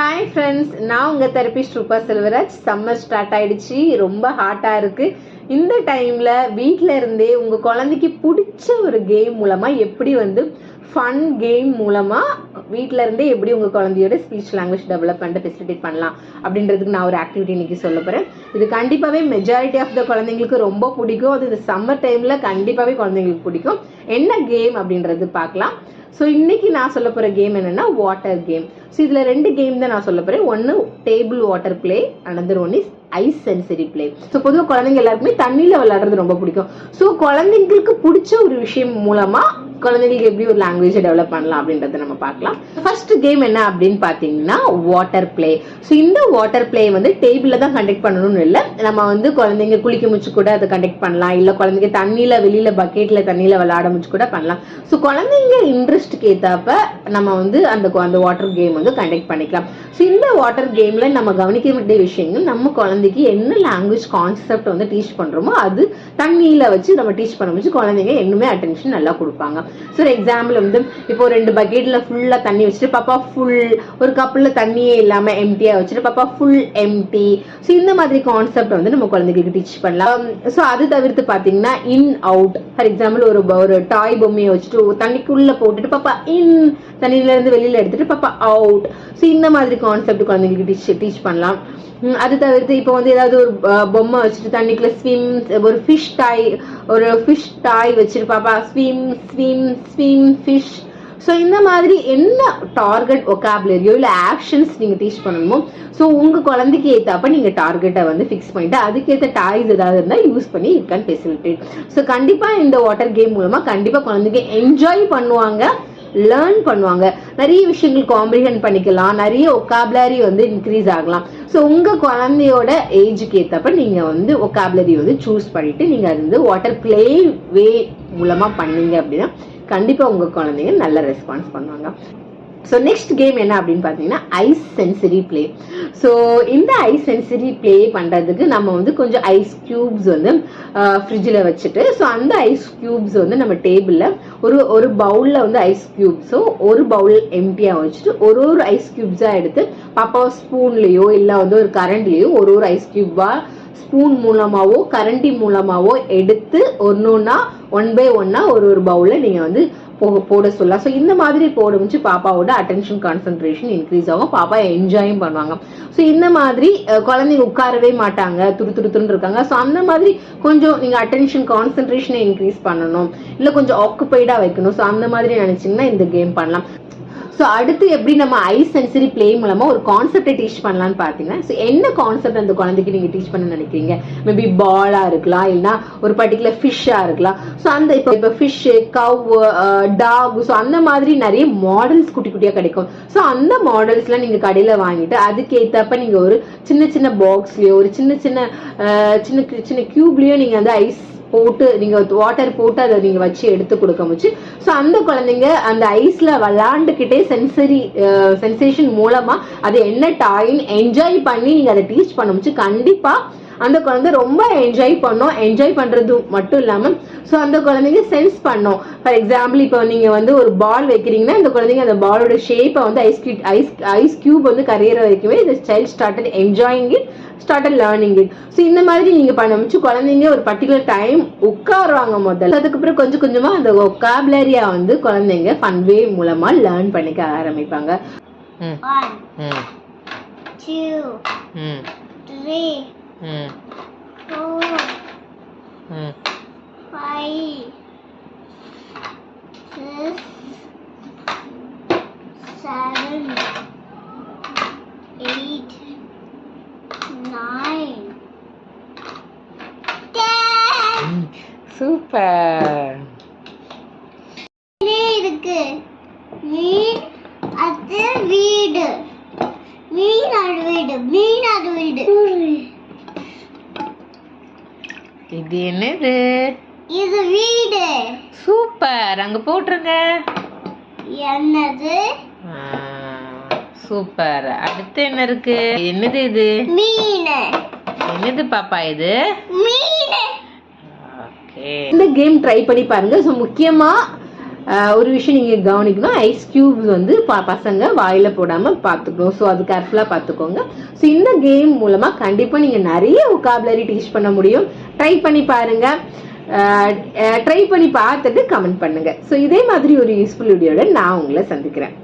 Hi friends நான் உங்கள் therapist ரூபா செல்வராஜ். சம்மர் ஸ்டார்ட் ஆகிடுச்சு ரொம்ப ஹாட்டாக இருக்குது இந்த டைமில் வீட்டில் இருந்தே உங்கள் குழந்தைக்கு பிடிச்ச ஒரு கேம் மூலமாக எப்படி வந்து ஃபன் கேம் மூலமாக வீட்டில் இருந்தே எப்படி உங்கள் குழந்தையோட ஸ்பீச் லாங்குவேஜ் டெவலப்மெண்ட்டை ஃபெசிலிட்டேட் பண்ணலாம் அப்படின்றதுக்கு நான் ஒரு ஆக்டிவிட்டி இன்னைக்கு சொல்ல போகிறேன் இது கண்டிப்பாகவே மெஜாரிட்டி ஆஃப் த குழந்தைங்களுக்கு ரொம்ப பிடிக்கும். அது இந்த சம்மர் டைமில் கண்டிப்பாகவே குழந்தைங்களுக்கு பிடிக்கும். என்ன கேம் அப்படின்றது பார்க்கலாம். ஸோ இன்னைக்கு நான் சொல்ல போகிற கேம் என்னன்னா வாட்டர் கேம் ஸோ இதில் ரெண்டு கேம் தான் நான் சொல்ல போகிறேன் ஒன்று table water play another one is ice sensory play so பொதுவாக குழந்தைங்க எல்லாருக்குமே தண்ணியில் விளையாடுறது ரொம்ப பிடிக்கும். ஸோ குழந்தைங்களுக்கு பிடிச்ச ஒரு விஷயம் மூலமாக குழந்தைங்களுக்கு எப்படி ஒரு லாங்குவேஜை டெவலப் பண்ணலாம் அப்படின்றத நம்ம பார்க்கலாம். ஃபர்ஸ்ட் கேம் என்ன அப்படின்னு பார்த்தீங்கன்னா வாட்டர் பிளே ஸோ இந்த வாட்டர் பிளே வந்து டேபிளில் தான் கண்டக்ட் பண்ணணும்னு இல்லை. நம்ம வந்து குழந்தைங்க குளிக்க முடிச்சு கூட அதை கண்டக்ட் பண்ணலாம். இல்லை குழந்தைங்க தண்ணியில் வெளியில் பக்கெட்டில் தண்ணியில் விளையாட முடிச்சு கூட பண்ணலாம். ஸோ குழந்தைங்க இன்ட்ரெஸ்ட்க்கு ஏற்றப்ப நம்ம வந்து அந்த அந்த வாட்டர் கேம் வந்து கண்டக்ட் பண்ணிக்கலாம். ஸோ இந்த வாட்டர் கேமில் நம்ம கவனிக்க வேண்டிய விஷயங்கள் நம்ம குழந்தைக்கு என்ன லாங்குவேஜ் கான்செப்ட் வந்து டீச் பண்ணுறோமோ அது தண்ணியில் வச்சு நம்ம டீச் பண்ண வச்சு குழந்தைங்க இன்னுமே அட்டென்ஷன் நல்லா கொடுப்பாங்க. ஸோ ஒரு எக்ஸாம்பிள் வந்து இப்போ ரெண்டு பக்கெட்டில் ஃபுல்லாக தண்ணி வச்சுட்டு பாப்பா ஃபுல் ஒரு கப்பில் தண்ணியே இல்லாமல் எம்டியாக வச்சுட்டு பாப்பா ஃபுல் எம்டி ஸோ இந்த மாதிரி கான்செப்ட் வந்து நம்ம குழந்தைங்களுக்கு டீச் பண்ணலாம். Um, ஸோ அது தவிர்த்து பார்த்தீங்கன்னா இன் அவுட் ஃபார் எக்ஸாம்பிள் ஒரு ஒரு டாய் பொம்மையை வச்சுட்டு தண்ணிக்குள்ளே போட்டுட்டு பாப்பா இன் தண்ணியிலேருந்து வெளியில் எடுத்துட்டு பாப்பா அவுட் ஸோ இந்த மாதிரி கான்செப்ட் குழந்தைங்களுக்கு டீச் டீச் பண்ணலாம். அது தவிர்த்து இப்போ வந்து ஏதாவது ஒரு பொம்மை வச்சுட்டு தண்ணிக்குள்ள ஸ்விம் ஒரு ஃபிஷ் டாய் ஒரு fish toy வச்சுருப்பாப்பா. Swim swim swim fish so இந்த மாதிரி என்ன டார்கெட் ஒகாபுலரியோ இல்லை ஆக்ஷன்ஸ் நீங்கள் டீச் பண்ணணுமோ ஸோ உங்கள் குழந்தைக்கு ஏற்றப்ப நீங்கள் டார்கெட்டை வந்து ஃபிக்ஸ் பண்ணிட்டு அதுக்கேற்ற டாய்ஸ் ஏதாவது இருந்தால் யூஸ் பண்ணி யூ கேன் ஃபெசிலிட்டேட் ஸோ கண்டிப்பாக இந்த வாட்டர் கேம் மூலமாக கண்டிப்பாக குழந்தைங்க என்ஜாய் பண்ணுவாங்க. லேர்ன் பண்ணுவாங்க. நிறைய விஷயங்கள் காம்ப்ரிஹெண்ட் பண்ணிக்கலாம். நிறைய ஒக்காபுலரி வந்து இன்க்ரீஸ் ஆகலாம். ஸோ உங்கள் குழந்தையோட ஏஜுக்கு ஏற்றப்ப நீங்கள் வந்து ஒக்காபுலரி வந்து சூஸ் பண்ணிட்டு நீங்கள் அது வந்து வாட்டர் பிளே வே மூலமாக பண்ணீங்க அப்படின்னா கண்டிப்பாக உங்கள் குழந்தைங்க நல்ல ரெஸ்பான்ஸ் பண்ணுவாங்க. ஸோ நெக்ஸ்ட் கேம் என்ன அப்படின்னு பார்த்தீங்கன்னா ஐஸ் சென்சரி ப்ளே ஸோ இந்த ஐஸ் சென்சரி ப்ளே பண்ணுறதுக்கு நம்ம வந்து கொஞ்சம் ஐஸ் க்யூப்ஸ் வந்து ஃப்ரிட்ஜில் வச்சுட்டு ஸோ அந்த ஐஸ் க்யூப்ஸ் வந்து நம்ம டேபிளில் ஒரு ஒரு பவுலில் வந்து ஐஸ் க்யூப்ஸோ ஒரு பவுல் எம்டியாக வச்சுட்டு ஒரு ஒரு ஐஸ் க்யூப்ஸாக எடுத்து பாப்பா ஸ்பூன்லேயோ இல்லை வந்து ஒரு கரண்ட்லேயோ ஒரு ஒரு ஐஸ் க்யூப்பாக ஸ்பூன் மூலமாகவோ கரண்டி மூலமாகவோ எடுத்து ஒன்று ஒன்றா ஒன் பை ஒன்னா ஒரு ஒரு பவுலில் நீங்கள் வந்து போக போட சொல்லலாம் ஸோ இந்த மாதிரி போட வச்சு பாப்பாவோட அட்டென்ஷன் கான்சென்ட்ரேஷன் இன்க்ரீஸ் ஆகும். பாப்பா என்ஜாயும் பண்ணுவாங்க. ஸோ இந்த மாதிரி குழந்தைங்க உட்காரவே மாட்டாங்க. துரு துரு துருன்னு இருக்காங்க. ஸோ அந்த மாதிரி கொஞ்சம் நீங்க அட்டென்ஷன் கான்சென்ட்ரேஷனை இன்க்ரீஸ் பண்ணணும். இல்லை கொஞ்சம் ஆக்குபைடா வைக்கணும். ஸோ அந்த மாதிரி நினைச்சீங்கன்னா இந்த கேம் பண்ணலாம். ஸோ அடுத்து எப்படி நம்ம ஐ சென்சரி ப்ளே மூலமா ஒரு கான்செப்டை டீச் பண்ணலாம்னு பார்த்தீங்கன்னா ஸோ என்ன கான்செப்ட் அந்த குழந்தைக்கு நீங்க டீச் பண்ண நினைக்கிறீங்க? மேபி பாலா இருக்கலாம் இல்லைன்னா ஒரு பர்டிகுலர் ஃபிஷ்ஷா இருக்கலாம். ஸோ அந்த இப்போ இப்போ ஃபிஷ் கவ் டாக் ஸோ அந்த மாதிரி நிறைய மாடல்ஸ் குட்டி குட்டியா கிடைக்கும். ஸோ அந்த மாடல்ஸ்லாம் நீங்க கடையில் வாங்கிட்டு அதுக்கேற்றப்ப நீங்க ஒரு சின்ன சின்ன பாக்ஸ்லயோ ஒரு சின்ன சின்ன சின்ன சின்ன கியூப்லயோ நீங்க வந்து ஐஸ் போட்டு நீங்க வாட்டர் போட்டு அதை நீங்க வச்சு எடுத்து கொடுக்க முச்சு ஸோ அந்த குழந்தைங்க அந்த ஐஸ்ல விளாண்டுக்கிட்டே சென்சரி சென்சேஷன் மூலமா அது என்ன டாயின் என்ஜாய் பண்ணி நீங்க அதை டீச் பண்ண முச்சு கண்டிப்பா அந்த குழந்தை ரொம்ப என்ஜாய் பண்ணும். என்ஜாய் பண்றது மட்டும் இல்லாம ஸோ அந்த குழந்தைங்க சென்ஸ் பண்ணும். ஃபார் எக்ஸாம்பிள் இப்போ நீங்க வந்து ஒரு பால் வைக்கிறீங்கன்னா அந்த குழந்தைங்க அந்த பாலோட ஷேப்பை வந்து ice cube ice ice cube வந்து கரையிற வரைக்குமே இந்த child started enjoying it started learning it so இந்த மாதிரி நீங்க பண்ண வச்சு குழந்தைங்க ஒரு பர்டிகுலர் டைம் உட்காருவாங்க முதல்ல. அதுக்கப்புறம் கொஞ்சம் கொஞ்சமா அந்த ஒக்காபுலரியா வந்து குழந்தைங்க ஃபன்வே மூலமா லேர்ன் பண்ணிக்க ஆரம்பிப்பாங்க. ம். One, ம். two, three, ம் ம் six, seven, eight, nine, ten. Super இருக்கு. மீன் அது வீடு. மீன் அது வீடு. மீன் அது வீடு. இது என்னது? இது வீடு. சூப்பர். அங்க போட்டுருங்க. என்னது? சூப்பர். அடுத்து என்ன இருக்கு? என்னது இது? மீன். என்னது பாப்பா இது? மீன். ஓகே. இந்த கேம் ட்ரை பண்ணி பாருங்க. ஸோ முக்கியமா ஆஹ் ஒரு விஷயம் நீங்கள் கவனிக்கணும். ஐஸ் கியூப்ஸ் வந்து ப- பசங்க வாயில் போடாமல் பார்த்துக்கணும் ஸோ அது கேர்ஃபுல்லாக பார்த்துக்கோங்க ஸோ இந்த கேம் மூலமாக கண்டிப்பாக நீங்கள் நிறைய ஒகாபுலரி டீச் பண்ண முடியும். ட்ரை பண்ணி பாருங்கள் ட்ரை பண்ணி பார்த்துட்டு கமெண்ட் பண்ணுங்கள் ஸோ இதே மாதிரி ஒரு யூஸ்ஃபுல் வீடியோட நான் உங்களை சந்திக்கிறேன்.